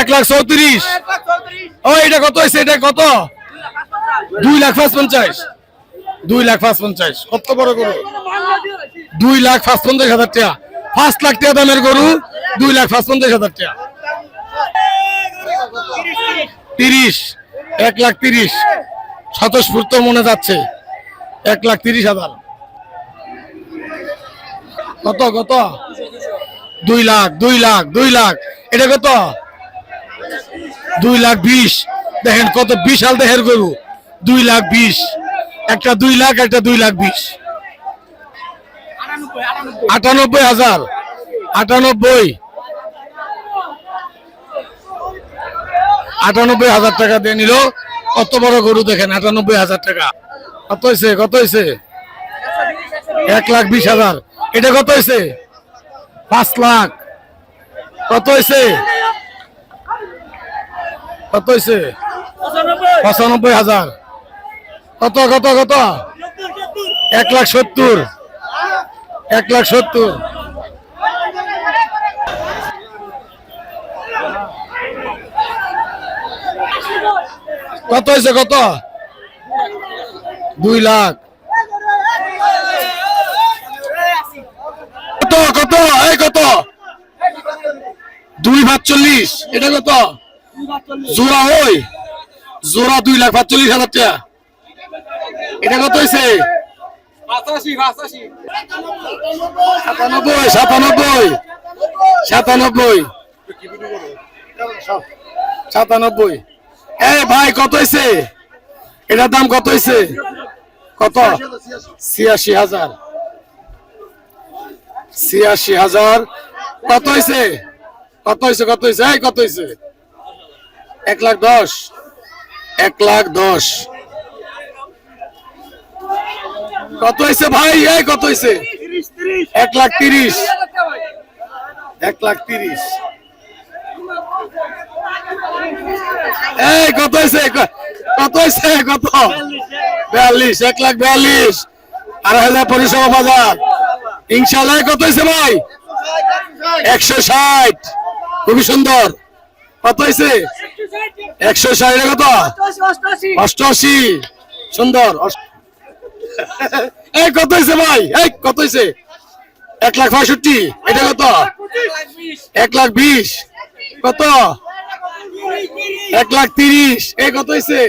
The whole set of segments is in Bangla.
এক লাখ চৌত্রিশ। ও, এটা কত হয়েছে? এটা কত? দুই লাখ পাঁচ পঞ্চাশ দুই লাখ পাঁচ পঞ্চাশ কত বড় গরু? দুই লাখ পাঁচ পঞ্চাশ হাজার টাকা। পাঁচ লাখ টাকা দামের গরু, দুই লাখ পাঁচ পঞ্চাশ হাজার টাকা। তিরিশ, এক লাখ তিরিশ। স্বতঃস্ফূর্ত মনে যাচ্ছে। এক লাখ তিরিশ হাজার। কত কত? দুই লাখ দুই লাখ দুই লাখ। এটা কত? দুই লাখ বিশ। দেখেন কত বিশাল দেহের গরু। দুই লাখ বিশ। একটা দুই লাখ, একটা দুই লাখ বিশ। আটানব্বই হাজার। আটানব্বই। আটানব্বই হাজার টাকা দিয়ে নিল। কত বড় গরু দেখেন, আটানব্বই হাজার টাকা। কত হয়েছে কত হয়েছে এক লাখ বিশ হাজার। এটা কত হয়েছে পাঁচ লাখ। কত হয়েছে কত হয়েছে পঁচানব্বই হাজার। কত কত কত? এক লাখ সত্তর। এক লাখ সত্তর। কত হয়েছে কত? দুই লাখ। কত কত? এই কত? দুই পাঁচচল্লিশ এটা কত? জোড়া ওই জোড়া দুই লাখ পাঁচচল্লিশ হাজার টাকা। এটা কত হয়েছে সাতানব্বই সাতানব্বই। সাতানব্বই। সাতানব্বই। এ ভাই কত হয়েছে এটার দাম কত হয়েছে কত? ছিয়াশি হাজার। ছিয়াশি হাজার। কত হয়েছে কত হয়েছে কত হয়েছে এই, কত হয়েছে এক লাখ দশ। এক লাখ দশ। কত হয়েছে ভাই? এই, কত হয়েছে এক লাখ তিরিশ। এক লাখ তিরিশ। এই, কত হয়েছে কত হয়েছে কত? বিয়াল্লিশ, এক লাখ বিয়াল্লিশ। আড়াই হাজার পরিষেবা বাজার। ইনশাল্লাহ কত হয়েছে ভাই? একশো ষাট। খুবই সুন্দর। কত হয়েছে? একশো ষাট কত অষ্টআশি। সুন্দর। এই কত হয়েছে ভাই? এই কত হয়েছে? এক লাখ পঁয়ষট্টি। এটা কত এক লাখ বিশ। কত? এক লাখ তিরিশ। এই কত হয়েছে?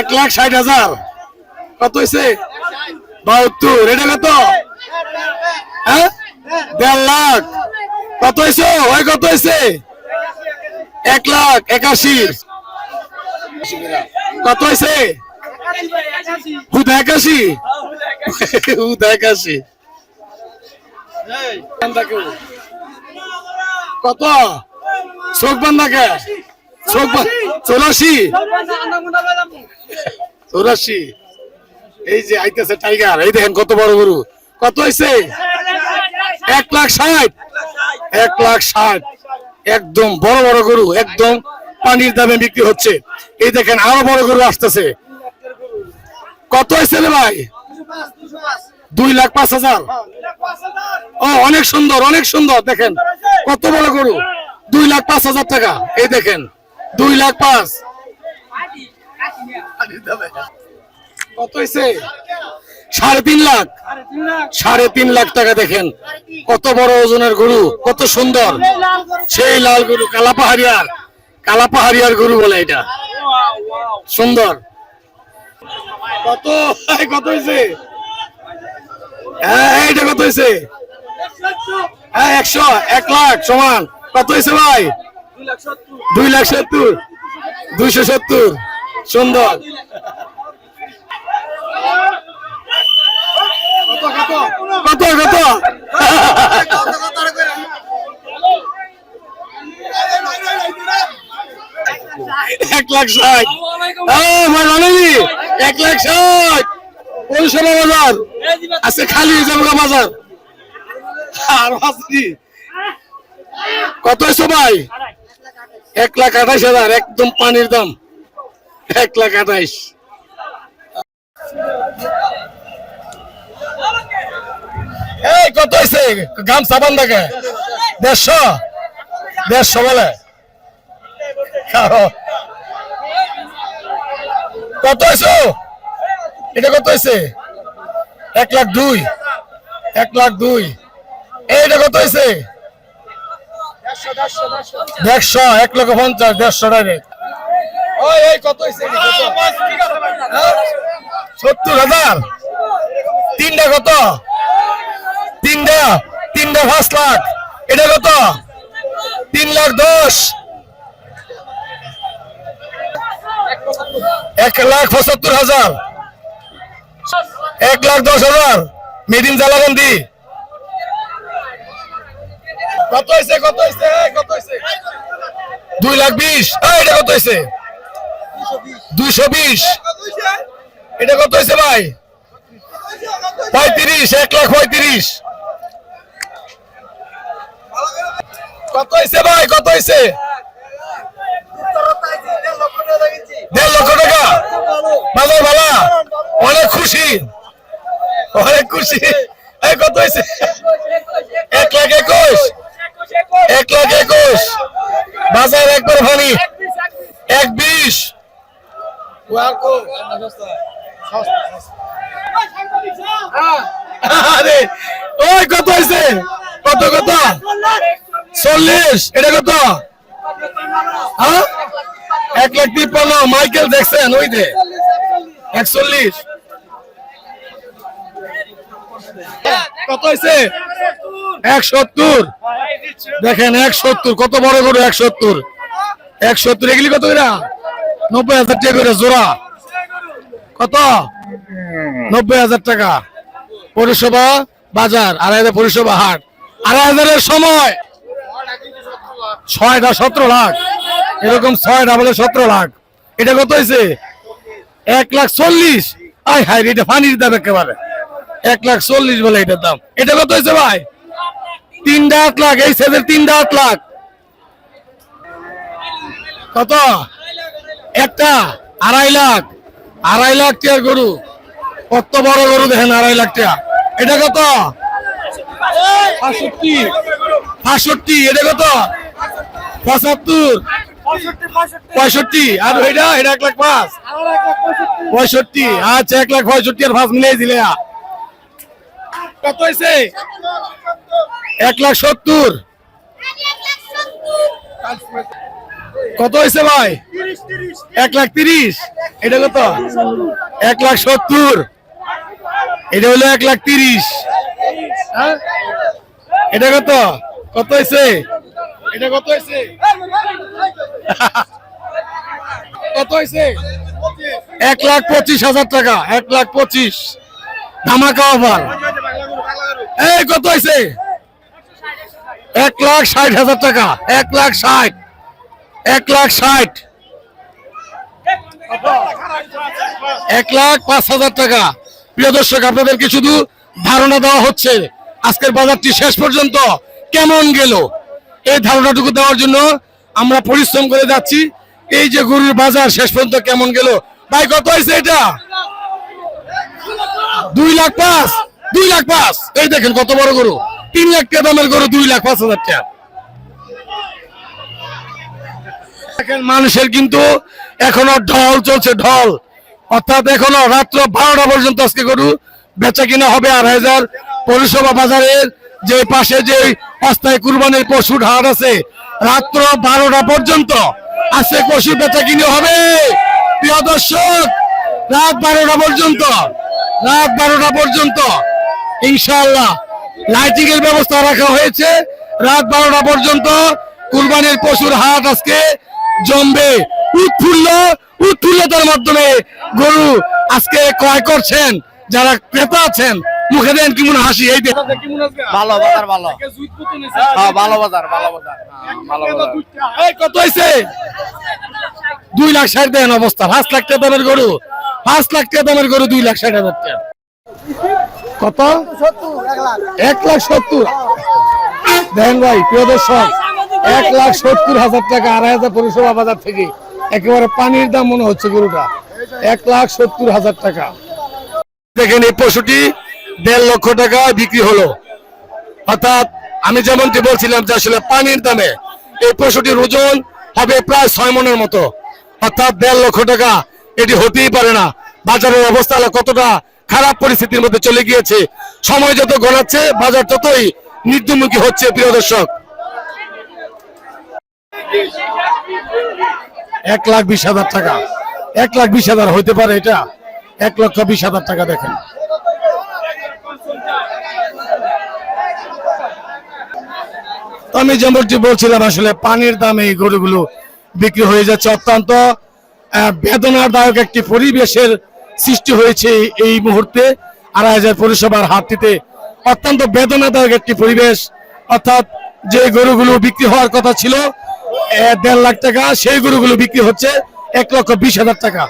এক লাখ ষাট হাজার। কত হয়েছে? বাহাত্তর। এটা কত হ্যাঁ? দেড় লাখ। কত হয়েছে? ওই কত হয়েছে? এক লাখ একাশি। কত হয়েছে? হুদ একাশি? হুদ একাশি। কত? চোখ বান্ধাকে চোখ চৌরাশি। চৌরাশি। এই যে আইতেছে টাইগার, এই দেখেন কত বড় গরু। কত হয়েছে? এক লাখ ষাট। এক লাখ ষাট। একদম বড় বড় গরু, একদম পানির দামে বিক্রি হচ্ছে। এই দেখেন আরও বড় গরু আসতেছে। কত হয়েছে ভাই? দুই লাখ পাঁচ হাজার। ও, অনেক সুন্দর অনেক সুন্দর। দেখেন কত বড় গরু। দুই লাখ পাঁচ হাজার টাকা। এই দেখেন, দুই লাখ পাঁচ। কত হয়েছে? সাড়ে তিন লাখ। সাড়ে তিন লাখ টাকা দেখেন। কত বড় ওজনের গরু, কত সুন্দর। সেই লাল গরু কালা পাহাড়িয়ার কালা পাহাড়িয়ার গরু বলে এটা। সুন্দর। কত? কত হয়েছে হ্যাঁ এইটা কত হয়েছে হ্যাঁ একশো, এক লাখ সমান। কত হয়েছে ভাই? দুই লাখ সত্তর। দুইশো সত্তর। সুন্দর। কত কত এক লাখ ষাট। এক লাখ ষাট। পরিষেবা বাজার। আছে খালি হিসাবে বাজার। কত ভাই? এক লাখ আঠাইশ হাজার, একদম পানির দাম। এক লাখ আঠাইশ। এই, কত হয়েছে গামছা বান্ধাকে দেড়শো? দেড়শো বলে। কত হয়েছে এটা কত হয়েছে এক লাখ দুই। এক লাখ দুই। এইটা কত হয়েছে দেড়শো, এক লক্ষ পঞ্চাশ, দেড়শো ডাইরেক্ট এই, কত? সত্তর হাজার। তিনটা কত? তিনটা তিনটা পাঁচ লাখ। এটা কত? তিন লাখ দশ। এক লাখ পঁচাত্তর হাজার। এক লাখ দশ হাজার। মেদিন জালাবন্দি। কত হয়েছে কত হয়েছে কত হয়েছে দুই লাখ বিশ। এটা কত হয়েছে দুইশো বিশ। এটা কত হয়েছে ভাই? পঁয়ত্রিশ, এক লাখ পঁয়ত্রিশ। কত হয়েছে ভাই, কত হয়েছে দেড় লক্ষ টাকা? বাজার ভালা? অনেক খুশি। অনেক খুশি। এই কত হয়েছে এক লাখ একুশ। এক লাখ একুশ। বাজার একবার ভানি এক বিশ। আরে, ওই কত হয়েছে কত কত? চল্লিশ, এটা কত? হ্যাঁ? এক লাখ তিপ্পান্ন, মাইকেল দেখছেন, ওই একচল্লিশ। কত এক সত্তর। দেখেন, এক সত্তর, কত বড় গরু, এক সত্তর। এক সত্তর, এগুলি কত করে? নব্বই হাজার টাকা করে জোড়া। কত? নব্বই হাজার টাকা। পরিষেবা বাজার, আড়াই হাজার পরিষেবা হাট। আড়াই হাজারের সময় ছয়টা সতেরো লাখ। এরকম ছয়টা বলে সতেরো লাখ। এটা কত হয়েছে? এক লাখ চল্লিশ। আই হাই এটা পানির দাম একেবারে। এক লাখ চল্লিশ বলে এটার দাম। এটা কত হয়েছে ভাই? তিনটা আট লাখ এই সাইজের তিনটা আট লাখ। কত? একটা আড়াই লাখ। আড়াই লাখ টাকার গরু। কত বড় গরু দেখেন আড়াই লাখ টাকা এটা কত? পাঁষট্টি পাঁষট্টি এটা কত? পঁচাত্তর। পঁয়ষট্টি আর এটা এটা এক লাখ পাঁচ। পঁয়ষট্টি। আচ্ছা এক লাখ পঁয়ষট্টি আর পাঁচ মিলিয়ে দিলে। কত হয়েছে? এক লাখ সত্তর। কত হয়েছে ভাই? এক লাখ তিরিশ। এটা কত? এক লাখ সত্তর। এটা হলো এক লাখ তিরিশ। হ্যাঁ? এটা কত? কত হয়েছে? এটা কত হয়েছে? কত হয়েছে? এক লাখ পঁচিশ হাজার টাকা, এক লাখ পঁচিশ। ধামাকা অফার এই, কত হয়েছে? এক লাখ ষাট হাজার টাকা, এক লাখ ষাট, এক লাখ ষাট। এক লাখ পাঁচ হাজার টাকা। প্রিয় দর্শক, আপনাদেরকে শুধু ধারণা দেওয়া হচ্ছে, আজকের বাজারটি শেষ পর্যন্ত কেমন গেল? এই ধারণাটুকু দেওয়ার জন্য আমরা পরিশ্রম করে যাচ্ছি। এই যে গরুর বাজার শেষ পর্যন্ত কেমন গেল? ভাই, কত হয়েছে এটা? দুই লাখ পাঁচ, দুই লাখ পাঁচ। এই দেখেন কত বড় গরু। তিন লাখ টাকা দামের গরু, দুই লাখ পাঁচ হাজার টাকা। মানুষের কিন্তু এখনও ঢল চলছে, ঢল। অর্থাৎ এখনও রাত্র বারোটা পর্যন্ত আজকে গরু বেচা কিনা হবে আড়াই হাজার। পৌরসভা বাজারের যে পাশে যে অস্থায়ী কুরবানির পশুর হাট আছে, রাত্র বারোটা পর্যন্ত আজকে পশু বেচা কিনে হবে। প্রিয় দর্শক, রাত বারোটা পর্যন্ত, রাত বারোটা পর্যন্ত ইনশাআল্লাহ লাইটিং এর ব্যবস্থা রাখা হয়েছে। রাত বারোটা পর্যন্ত কুরবানির পশুর হাট আজকে জমবে উৎফুল্ল। উৎফুল্লতার মাধ্যমে গরু আজকে ক্রয় করছেন, যারা ক্রেতা আছেন মুখে দেন কেমন হাসি? এই দেখ। ভালো বাজার ভালো। হ্যাঁ ভালো বাজার ভালো বাজার। হ্যাঁ, ভালো বাজার। কত হয়েছে দুই লাখ ষাট দেন অবস্থা। পাঁচ লাখ টাকা দামের গরু। পাঁচ লাখ টাকা দামের গরু দুই লাখ ষাট হাজার টাকা। কত? এক লাখ সত্তর। দেখেন ভাই প্রিয় দর্শক এক লাখ সত্তর হাজার টাকা আড়াই হাজার পরিষেবা বাজার থেকে একেবারে পানির দাম মনে হচ্ছে গরুটা। এক লাখ সত্তর হাজার টাকা। দেখেন এই পশুটি দেড় লক্ষ টাকা বিক্রি হলো। অর্থাৎ আমি যেমনটি বলছিলাম যে আসলে পানির দামে এই পশুটির ওজন হবে প্রায় ছয় মনের মতো। অর্থাৎ দেড় লক্ষ টাকা, এটি হতেই পারে না। বাজারের অবস্থা কতটা খারাপ পরিস্থিতির মধ্যে চলে গিয়েছে। সময় যত গড়াচ্ছে, বাজার ততই নির্দুমুখী হচ্ছে, প্রিয় দর্শক। এক লাখ বিশ হাজার টাকা। এক লাখ বিশ হাজার হইতে পারে এটা। এক লক্ষ বিশ হাজার টাকা দেখেন। আমি যেমনটি বলছিলাম, আসলে পানির দামে এই গরুগুলো বিক্রি হয়ে যাচ্ছে। অত্যন্ত বেদনাদায়ক একটি পরিবেশের সৃষ্টি হয়েছে এই- মুহূর্তে আড়াই হাজার পরিষেবার হাটটিতে। অত্যন্ত বেদনাদায়ক একটি পরিবেশ। অর্থাৎ যে গরুগুলো বিক্রি হওয়ার কথা ছিল দেড় লাখ টাকা, সেই গরুগুলো বিক্রি হচ্ছে এক লক্ষ বিশ হাজার টাকা।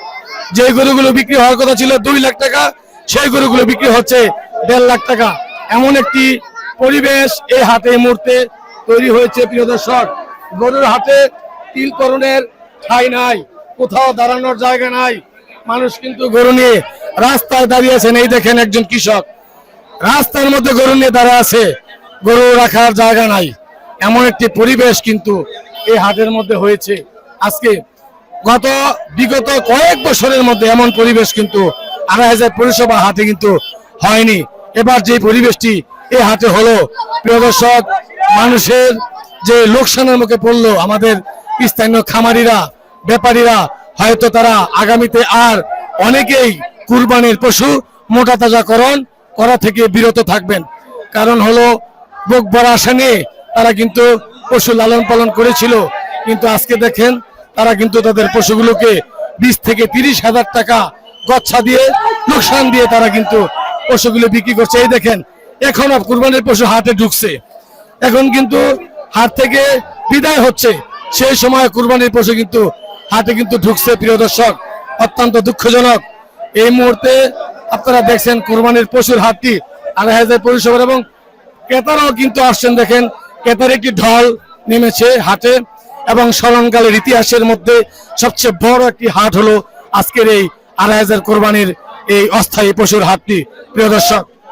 যে গরুগুলো বিক্রি হওয়ার কথা ছিল, দুই লাখ টাকা, সেই গরুগুলো বিক্রি হচ্ছে দেড় লাখ টাকা। এমন একটি পরিবেশ এই হাতে এই মুহূর্তে তৈরি হয়েছে, প্রিয় দর্শক। গরুর হাটে তিলকরণের ঠাই নাই, কোথাও দাঁড়ানোর জায়গা নাই। মানুষ কিন্তু গরু নিয়ে রাস্তায় দাঁড়িয়ে আছেন এই দেখেন একজন কৃষক। রাস্তার মধ্যে গরু নিয়ে দাঁড়া আছে। গরু রাখার জায়গা নাই। এমন একটি পরিবেশ কিন্তু এই হাটের মধ্যে হয়েছে। আজকে গত বিগত কয়েক বছরের মধ্যে এমন পরিবেশ কিন্তু আড়াই হাজার পরিষেবা হাটে কিন্তু হয়নি। এবার যে পরিবেশটি এই হাটে হলো, প্রিয় দর্শক মানুষের যে লোকসানের মুখে পড়ল আমাদের স্থানীয় খামারিরা, ব্যাপারীরা, হয়তো তারা আগামীতে আর অনেকেই কুরবানির পশু মোটা তাজাকরণ করা থেকে বিরত থাকবেন। কারণ হলো, বুক ভরা আশা নিয়ে তারা কিন্তু পশু লালন পালন করেছিল। কিন্তু আজকে দেখেন, তারা কিন্তু তাদের পশুগুলোকে বিশ থেকে তিরিশ হাজার টাকা গচ্ছা দিয়ে, লোকসান দিয়ে তারা কিন্তু পশুগুলো বিক্রি করছে। এই দেখেন, এখন কুরবানির পশু হাটে ঢুকছে। এখন কিন্তু হাট থেকে বিদায় হচ্ছে। সেই সময় কুরবানির পশু কিন্তু হাটে কিন্তু ঢুকছে, প্রিয় দর্শক। অত্যন্ত দুঃখজনক। এই মুহূর্তে আপনারা দেখছেন কুরবানির পশুর হাটটি আড়াই হাজার পরিষেবার এবং ক্রেতারাও কিন্তু আসছেন দেখেন। ক্রেতার একটি ঢল নেমেছে হাটে এবং স্মরণকালের ইতিহাসের মধ্যে সবচেয়ে বড় একটি হাট হলো আজকের এই আড়াই হাজার কোরবানির এই অস্থায়ী পশুর হাটটি। প্রিয় দর্শক